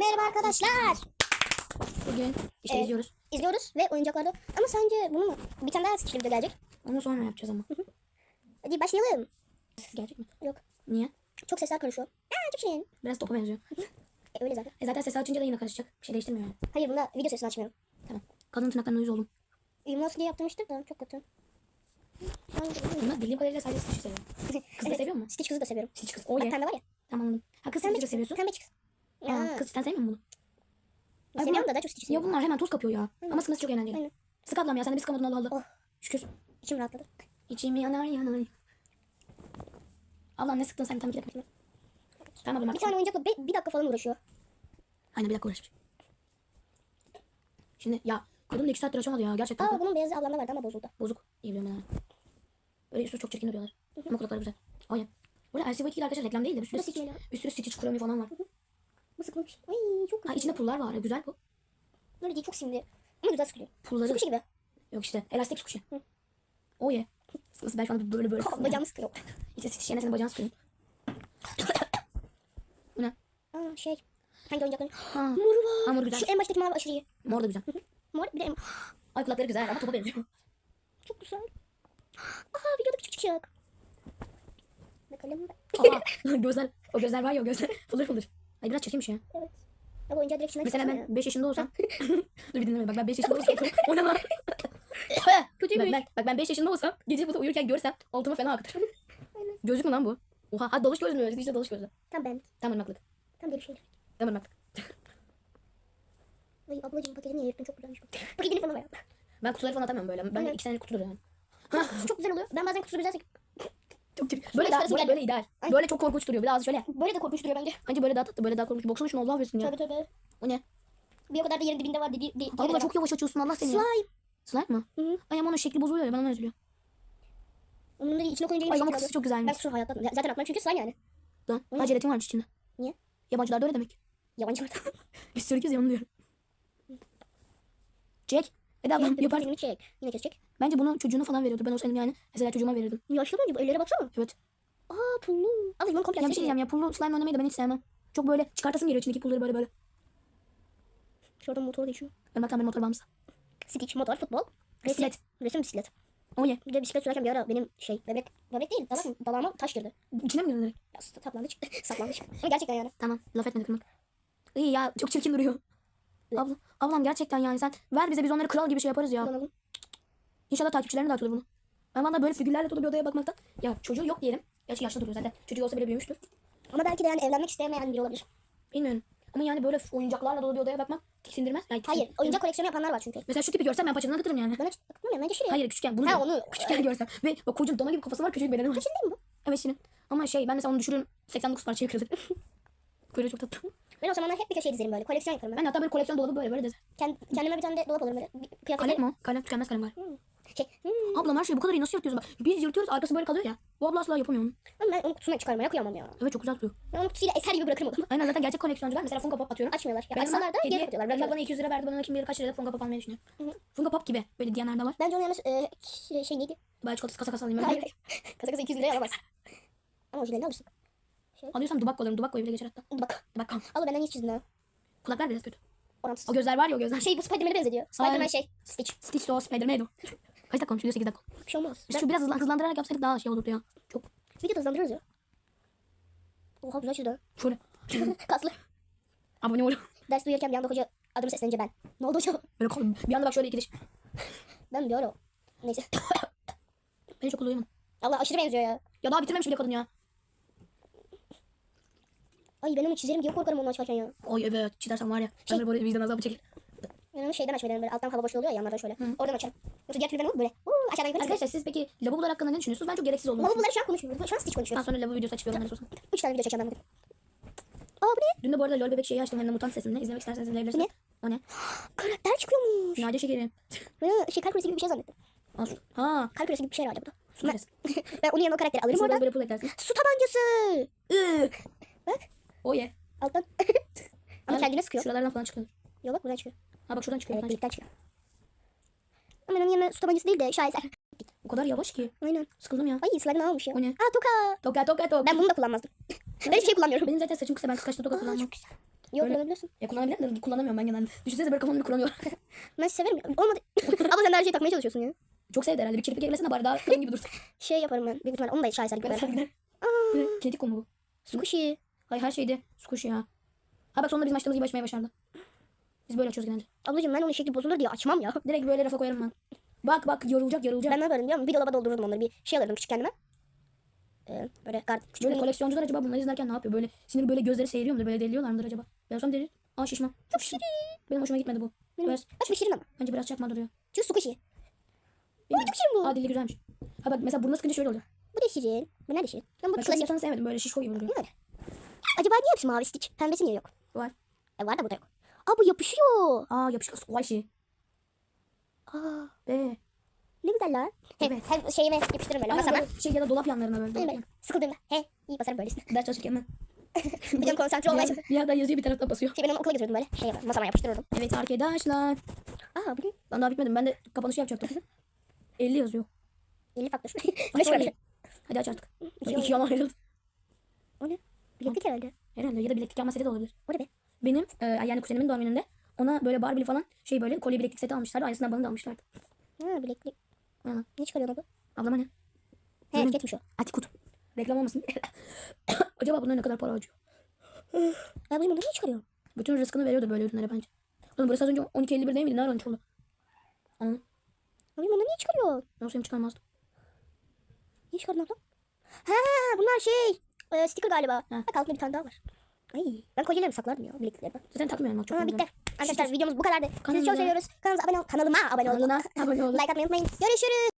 Merhaba arkadaşlar. Bugün işte Evet. izliyoruz. İzliyoruz ve oyuncaklarda. Ama sence bunu bir tane daha stitchli video gelecek. Onu sonra yapacağız ama. Hadi başlayalım. Gelecek mi? Yok. Niye? Çok sesler karışıyor. Aa çok şirin. Biraz topa benziyor. E, öyle zaten. E zaten ses açınca da yine karışacak. Bir şey değiştirmiyor yani. Hayır bunda video sesini açmıyorum. Tamam. Kadın tırnaklarına uyuz oldum. Uyumlu diye yaptırmıştır da çok kötü. Bunlar bildiğim kadarıyla sadece Stitch'i seviyorum. Kız da Evet, seviyor mu? Stitch kızı da seviyorum. Stitch kız. O Bak ye. pembe var ya. Tamam anladım. Ha kız Stitch'i seviyorsun. Pembe çıksın. Aa, kız sen sevmiyor musun bunu? Ay, Seviyorum bunlar- da daha çok Stitch Ya bunlar hemen toz kapıyor ya. Aynen. Ama sıkması çok eğlenceli. Aynen. Sık ablam ya sen de bir sıkamadın Allah Allah. Oh. Şükür. İçim rahatladı. İçim yanar yanar. Ablam ne sıktın sen tam iki dakika. Tamam ablam. Bir tane oyuncakla bir, bir dakika falan uğraşıyor. Aynen bir dakika uğraşmış. Şimdi ya kadın da iki saattir açamadı ya gerçekten. Aa bunun beyazı ablamda vardı ama bozuldu. Bozuk diye biliyorum ben. ha. Böyle üstü çok çirkin diyorlar. Ama kulakları güzel. Ay. Burada LCD değil arkadaşlar reklam değil de bir sürü, Stitch, bir sürü Stitch Chromi falan var. Bu sıkılmış. Ay çok Ha güzel. içinde pullar var. Güzel bu. Böyle değil çok simli. Ama güzel sıkılıyor. Pulları Squishy gibi. yok işte. Elastik squishy. Hı. O ye. Nasıl ben şu anda böyle böyle. Oh, bacağımı sıkıyor. İşte yerine senin bacağını sıkıyorum. bu ne? Aa şey. Hangi oyuncakların? Ha. Moru var. Hamur güzel. Şu en baştaki mavi aşırı iyi. Mor da güzel. Mor bir de en... Ay kulakları güzel ama topa benziyor. Çok güzel. Aha videoda küçük çıkacak. Bakalım. Aa, gözler. O gözler var ya o gözler. Fılır fılır. Ay biraz çirkinmiş ya. Evet. Bu oyuncağı direkt içinden Mesela ben ya. 5 yaşında olsam. Dur bir dinleme bak ben 5 yaşında olsam. o ne lan? Kötüymüş. Ben, bak ben 5 yaşında olsam gece burada uyurken görsem altıma fena akıtır. Gözlük mü lan bu? Oha hadi dalış gözlü mü? İşte dalış gözlü. Tam ben. Tam ırmaklık. Tam böyle şeyler. Tam ırmaklık. Ay ablacığım paketini niye yırttın çok güzelmiş bu. Paketini bana ver. Ben kutuları falan atamıyorum böyle. Ben Aynen. 2 senelik kutudur yani. çok güzel oluyor. Ben bazen kutusu güzel Çok. Böyle daha, böyle ideal. Ay. Böyle çok korkunç duruyor. Bir daha az şöyle. Böyle de korkunç duruyor bence. Bence böyle daha tatlı, böyle daha korkunç. Baksana şunu Allah versin ya. Tövbe tövbe. O ne? Bir o kadar da yerin dibinde var. Di, di, Abla çok yavaş açıyorsun Allah seni ya. Slime. Slime mı? Hı hı. Ay ama onun şekli bozuluyor ya ben ona üzülüyorum. Onun da içine koyunca yine Ay ama kısası çok Ben güzelmiş. kusura hayatta atmam. Zaten atmam çünkü slime yani. Lan. Ha jelatin varmış içinde. Niye? Yabancılarda öyle demek. Yabancı var. Biz Türk'üz ya onu diyorum. Çek. Eda ablam çek. Yine kesecek. Bence bunu çocuğuna falan veriyordu. Ben olsaydım yani mesela çocuğuma verirdim. Yaşlı bence bu ellere baksana. Evet. Pullu. Ablacığım onu komple Ya bir şey diyeceğim ya pullu slime oynamayı da ben hiç sevmem. Çok böyle çıkartasım geliyor içindeki pulları böyle böyle. Şuradan motor geçiyor. Irmaktan benim motor bağımlısı. Stitch, motor, futbol. Bisiklet. Resim bisiklet. O ye. Bir de bisiklet sürerken bir ara benim şey bebek bebek değil dalak, dalağıma taş girdi. İçine mi girdin? Ya, saplandı çıktı. saplandı çıktı. Ama gerçekten yani. Tamam laf etmedik Irmak. İyi ya çok çirkin duruyor. Abla, ablam gerçekten yani sen ver bize biz onları kral gibi şey yaparız ya. Kullanalım. İnşallah takipçilerine de atılır bunu. Ben valla böyle figürlerle dolu bir odaya bakmaktan. Ya çocuğu yok diyelim. Gerçi yaşlı duruyor zaten. Çocuğu olsa bile büyümüştür. Ama belki de yani evlenmek istemeyen biri olabilir. Bilmiyorum. Ama yani böyle oyuncaklarla dolu bir odaya bakmak tiksindirmez. Yani Hayır. Oyuncak koleksiyonu yapanlar var çünkü. Mesela şu tipi görsem ben paçadan akıtırım yani. Ben hiç bakmıyorum. Bence şuraya. Hayır küçükken bunu Ha, onu- küçükken görsem. Ve bak kocaman dana gibi kafası var küçücük bedeni var. Kaçın değil mi bu? Evet Şirin. Ama şey ben mesela onu düşürürüm 89 parçaya kırılır. Kuyruğu çok tatlı. Ben o zamanlar hep bir şey dizerim böyle. Koleksiyon yaparım ben. Ben hatta böyle koleksiyon dolabı böyle böyle dizer. Kend, kendime bir tane de dolap alırım böyle. Kıyafetleri. Kalem mi o? Kalem tükenmez kalem var. Şey. Hmm. Ablam her şeyi bu kadar iyi nasıl yırtıyorsun? Bak, biz yırtıyoruz arkası böyle kalıyor ya. Bu abla asla yapamıyor onu. Ama ben onu kutusuna çıkarmaya kıyamam ya. Evet çok güzel duruyor. Ben onu kutusuyla eser gibi bırakırım odama. Aynen zaten gerçek koleksiyoncular mesela Funko Pop atıyorum. Açmıyorlar. Ya açsalar da geri kapatıyorlar. Bırakıyorlar. bana 200 lira verdi bana kim bilir kaç lirada Funko Pop almayı düşünüyor. Funko Pop gibi böyle diyenler de var. Bence onu yalnız e, şey, şey neydi? Ben çikolatası kasa kasa alayım. Hayır. Kasa kasa 200 liraya alamaz. Ama orijinalini alırsın. Alıyorsam Dubakko alırım. Dubakko'yu bile geçer hatta. Bak. Dubakko. Al benden iyi çizdin ha. Kulaklar biraz kötü. Orantısız. O gözler var ya o gözler. Şey bu Spiderman'e benzediyor. Spiderman şey. Stitch. Stitch de o Spider-Man o. Kaç dakika olmuş? Video 8 dakika. Bir şey olmaz. Biz şu biraz hızlan- hızlandırarak yapsaydık daha şey olurdu ya. Çok Video da hızlandırırız ya. Oha güzel çizdi ha. şöyle. Kaslı. Abone ol. Ders duyarken bir anda hoca adımı seslenince ben. Ne oldu hocam? Böyle kol- bir anda bak şöyle iki diş. Ben bir ara. Neyse. Ben çok uyuyamadım. Allah aşırı benziyor ya. Ya daha bitirmemiş bile kadın ya. Ay ben onu çizerim diye korkarım onu açarken ya. Oy evet çizersem var ya. Şey- Ben böyle vicdan azabı çeker. Onu şeyden açmayı denerim böyle alttan hava boşluğu oluyor ya yanlardan şöyle. Oradan açarım. Yoksa diğer türlü ben onu böyle. Uuu aşağıdan yukarı. Arkadaşlar siz peki lavabolar hakkında ne düşünüyorsunuz? Ben çok gereksiz olduğunu bunları şu an konuşmuyoruz. Şu an Stitch Daha konuşuyoruz. sonra lavabo videosu onları sorsun. Üç tane video çekeceğim ben bugün. Aa bu ne? Dün de bu arada LOL bebek şeyi açtım hem de mutant sesinde. İzlemek isterseniz izleyebilirsiniz. O ne? Karakter çıkıyormuş. Nadia şekerim. Ben onu şey kalp küresi gibi bir şey zannettim. Al su. Ha. Kalp küresi gibi bir şey herhalde bu da. Su ben onun yanına o karakteri alırım Şurada oradan. böyle pul eklersin. Su tabancası. Iıı. Bak O ye. alttan. Ama Yani kendine sıkıyor. Şuralardan falan çıkıyor. Yok bak buradan çıkıyor. Ha bak şuradan çıkıyor. Evet delikten çıkıyor. Ama onun yanına su tabancası değil de şaheser. O kadar yavaş ki. Aynen. Sıkıldım ya. Ay slime'ını almış ya. O ne? Aa toka. Toka toka toka. Ben bunu da kullanmazdım. ben hiçbir şey kullanmıyorum. Benim zaten saçım kısa ben kıskaçta toka kullanmam. Yok Böyle- kullanabiliyorsun. Ya kullanabilirim de kullanamıyorum ben genelde. Düşünsenize böyle kafamda bir kullanıyorum. Ben severim. Olmadı. Abla sen de her şeyi takmaya çalışıyorsun ya. Çok sevdi herhalde. Bir kirpik eklesin de bari daha kalın gibi dursun. Şey yaparım ben. Büyük ihtimalle onu da şaheser gibi Bir Kinetik kol mu bu? Squishy. Hayır her şeydi. Squishy ya. Ha bak sonunda bizim açtığımız gibi açmayı başardı. Biz böyle açıyoruz genelde. Ablacığım ben onun şekli bozulur diye açmam ya. Direkt böyle rafa koyarım ben. Bak bak yorulacak yorulacak. Ben ne yaparım biliyor musun? Bir dolaba doldururdum onları. Bir şey alırdım küçük kendime. Ee, böyle kart küçük Böyle koleksiyoncular acaba bunları izlerken ne yapıyor? Böyle sinir böyle gözleri seyiriyor mudur? Böyle deliliyorlar mıdır acaba? Ben olsam delir. Aa şişman. Çok şirin. Benim hoşuma gitmedi bu. Benim Biraz, bir şirin ama. bence biraz çakma duruyor. Çünkü squishy. Bilmiyorum. Çok şirin bu. Aa dili güzelmiş. Ha bak mesela burnu sıkınca şöyle olacak. Bu da şirin. Bu ne de şirin? Ben bu Ben klasik. yatağını sevmedim. Böyle şişko gibi duruyor. Böyle. Acaba niye hepsi mavi stitch? Pembesi niye yok? Var. E var da bu da yok. Aa bu yapışıyor. Aa yapışık squishy. Aa Be. ne güzel lan. He, Evet. Her şeyime yapıştırırım böyle Aynen masama. böyle şey ya da dolap yanlarına böyle. Böyle, dolap böyle. Sıkıldığımda. He iyi basarım böylesine. Ders çalışırken ben. Bir de konsantre olmaya çalışıyorum. bir yerden yazıyor bir taraftan basıyor. Şey ben onu okula götürürdüm böyle. Şey yaparım. Masama yapıştırırdım. Evet arkadaşlar. Aa bugün Ben daha bitmedim. Ben de kapanışı yapacaktım. 50 yazıyor. 50 faktör. Var. iyi. Hadi aç artık. İki yalan ayrıldı. O ne? Bileklik herhalde. Herhalde ya da bileklik de olabilir. O ne be? Benim e, yani kuzenimin doğum gününde ona böyle Barbie'li falan şey böyle kolye bileklik seti almışlardı. Aynısından bana da almışlardı. Ha bileklik. Aynen. Ne çıkarıyorsun abla? Ablama ne? He Benim- etiketmiş o. Atikut. Reklam olmasın. Acaba bunlar ne kadar para harcıyor? Ya bunu niye çıkarıyor? Bütün rızkını veriyordu böyle ürünlere bence. Oğlum burası az önce 12.51 değil miydi? Nerede 13 oldu? Abi bunu niye çıkarıyor? Ben olsaydım çıkarmazdım. Niye çıkardın abla? Ha bunlar şey. E, sticker galiba. Ha. Bak altında bir tane daha var. Ay ben kolyelerimi saklardım ya bilekliklerimi. Zaten takmıyorum. Çok oldu. bitti. Arkadaşlar videomuz bu kadardı. Sizi Kanalımıza- çok seviyoruz. Kanalımıza abone ol. Kanalıma abone olun. Kanalına abone olun. Like atmayı unutmayın. Görüşürüz.